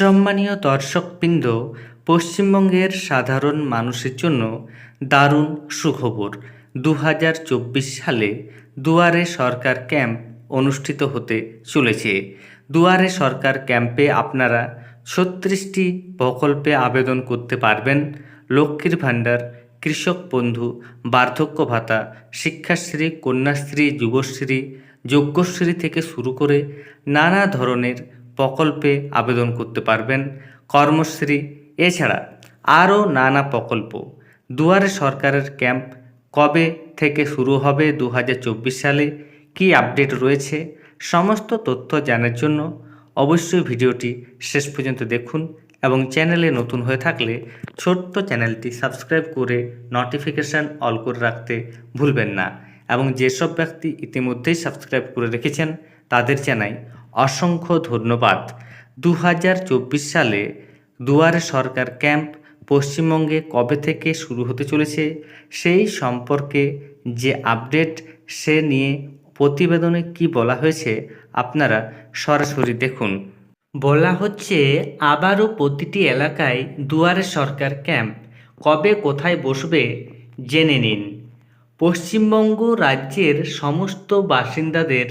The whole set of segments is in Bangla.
সম্মানীয় দর্শকবৃন্দ, পশ্চিমবঙ্গের সাধারণ মানুষের জন্য দারুণ সুখবর। দু হাজার চব্বিশ সালে দুয়ারে সরকার ক্যাম্প অনুষ্ঠিত হতে চলেছে। দুয়ারে সরকার ক্যাম্পে আপনারা ছত্রিশটি প্রকল্পে আবেদন করতে পারবেন। লক্ষ্মীর ভাণ্ডার, কৃষক বন্ধু, বার্ধক্য ভাতা, শিক্ষাশ্রী, কন্যাশ্রী, যুবশ্রী, যজ্ঞশ্রী থেকে শুরু করে নানা ধরনের প্রকল্পে আবেদন করতে পারবেন। কর্মশ্রী, এছাড়া আরও নানা প্রকল্প। দুয়ারে সরকারের ক্যাম্প কবে থেকে শুরু হবে দু হাজার চব্বিশ সালে? কি আপডেট রয়েছে? সমস্ত তথ্য জানার জন্য অবশ্যই ভিডিওটি শেষ পর্যন্ত দেখুন এবং চ্যানেলে নতুন হয়ে থাকলে ছোট্ট চ্যানেলটি সাবস্ক্রাইব করে নোটিফিকেশান অল করে রাখতে ভুলবেন না। এবং যেসব ব্যক্তি ইতিমধ্যেই সাবস্ক্রাইব করে রেখেছেন, তাদের জানাই অসংখ্য ধন্যবাদ। দু হাজার চব্বিশ সালে দুয়ারে সরকার ক্যাম্প পশ্চিমবঙ্গে কবে থেকে শুরু হতে চলেছে, সেই সম্পর্কে যে আপডেট সে নিয়ে প্রতিবেদনে কি বলা হয়েছে আপনারা সরাসরি দেখুন। বলা হচ্ছে আবারও প্রতিটি এলাকায় দুয়ারে সরকার ক্যাম্প। কবে কোথায় বসবে জেনে নিন। পশ্চিমবঙ্গ রাজ্যের সমস্ত বাসিন্দাদের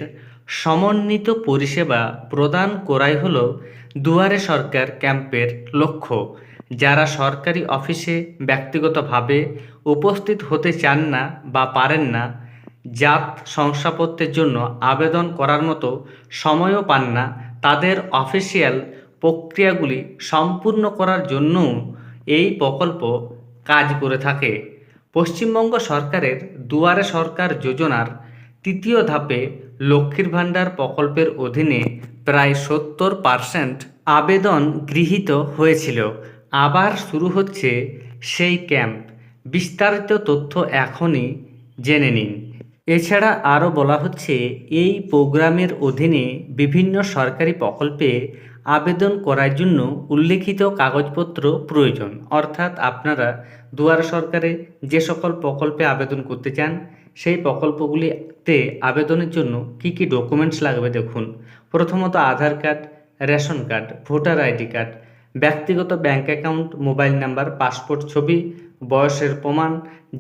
সমন্বিত পরিষেবা প্রদান করাই হল দুয়ারে সরকার ক্যাম্পের লক্ষ্য, যারা সরকারি অফিসে ব্যক্তিগতভাবে উপস্থিত হতে চান না বা পারেন না, জাত শংসাপত্রের জন্য আবেদন করার মতো সময়ও পান না, তাদের অফিসিয়াল প্রক্রিয়াগুলি সম্পূর্ণ করার জন্যও এই প্রকল্প কাজ করে থাকে। পশ্চিমবঙ্গ সরকারের দুয়ারে সরকার যোজনার তৃতীয় ধাপে লক্ষ্মীর ভাণ্ডার প্রকল্পের অধীনে প্রায় সত্তর পারসেন্ট আবেদন গৃহীত হয়েছিল। আবার শুরু হচ্ছে সেই ক্যাম্প। বিস্তারিত তথ্য এখনই জেনে নিন। এছাড়া আরও বলা হচ্ছে, এই প্রোগ্রামের অধীনে বিভিন্ন সরকারি প্রকল্পে আবেদন করার জন্য উল্লেখিত কাগজপত্র প্রয়োজন। অর্থাৎ আপনারা দুয়ার সরকারে যে সকল প্রকল্পে আবেদন করতে চান, সেই প্রকল্পগুলিতে আবেদনের জন্য কি কি ডকুমেন্টস লাগবে দেখুন। প্রথমত Aadhaar card, ration card, voter ID card, ব্যক্তিগত bank account mobile number passport ছবি, বয়সের প্রমাণ,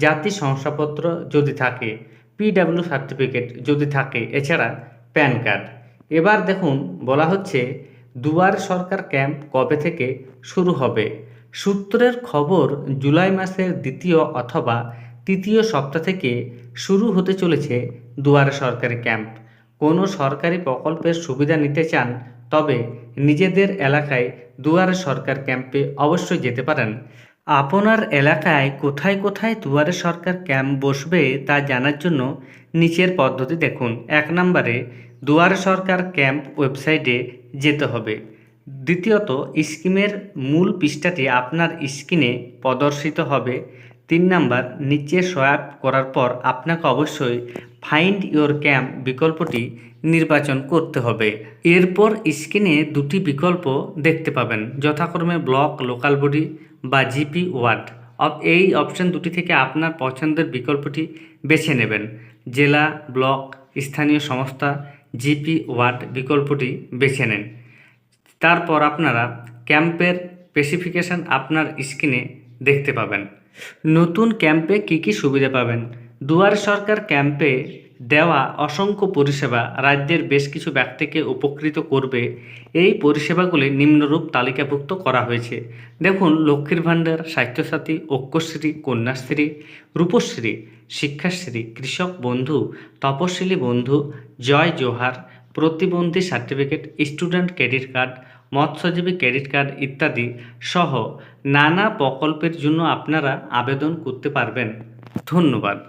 জাতি শংসাপত্র যদি থাকে পিডাব্লিউ সার্টিফিকেট যদি থাকে, এছাড়া প্যান কার্ড এবার দেখুন, বলা হচ্ছে, দুয়ার সরকার ক্যাম্প কবে থেকে শুরু হবে? সূত্রের খবর জুলাই মাসের দ্বিতীয় অথবা তৃতীয় সপ্তাহ থেকে শুরু হতে চলেছে দুয়ারে সরকারি ক্যাম্প। কোনো সরকারি প্রকল্পের সুবিধা নিতে চান, তবে নিজেদের এলাকায় দুয়ারে সরকার ক্যাম্পে অবশ্যই যেতে পারেন। আপনার এলাকায় কোথায় কোথায় দুয়ারে সরকার ক্যাম্প বসবে তা জানার জন্য নিচের পদ্ধতি দেখুন। এক নম্বরে, দুয়ারে সরকার ক্যাম্প ওয়েবসাইটে যেতে হবে। দ্বিতীয়ত, স্কিমের মূল পৃষ্ঠাটি আপনার স্ক্রিনে প্রদর্শিত হবে। তিন নাম্বার, নিচে সোয়াপ করার পর আপনাকে অবশ্যই ফাইন্ড ইওর ক্যাম্প বিকল্পটি নির্বাচন করতে হবে। এরপর স্ক্রিনে দুটি বিকল্প দেখতে পাবেন, যথাক্রমে ব্লক লোকাল বডি বা জিপি ওয়ার্ড এই অপশন দুটি থেকে আপনার পছন্দের বিকল্পটি বেছে নেবেন। জেলা ব্লক স্থানীয় সংস্থা জিপি ওয়ার্ড বিকল্পটি বেছে নেন। তারপর আপনারা ক্যাম্পের স্পেসিফিকেশান আপনার স্ক্রিনে দেখতে পাবেন। নতুন ক্যাম্পে কি কি সুবিধা পাবেন? দুয়ার সরকার ক্যাম্পে দেওয়া অসংখ্য পরিষেবা রাজ্যের বেশ কিছু ব্যক্তিকে উপকৃত করবে। এই পরিষেবাগুলি নিম্নরূপ তালিকাভুক্ত করা হয়েছে। দেখুন, লক্ষ্মীর ভাণ্ডার, স্বাস্থ্যসাথী, ঐক্যশ্রী, কন্যাশ্রী, রূপশ্রী, শিক্ষাশ্রী, কৃষক বন্ধু, তপশিলি বন্ধু, জয় জোহার, প্রতিবন্ধী সার্টিফিকেট, স্টুডেন্ট ক্রেডিট কার্ড মৎস্যজীবী ক্রেডিট কার্ড ইত্যাদি সহ নানা প্রকল্পের জন্য আপনারা আবেদন করতে পারবেন। ধন্যবাদ।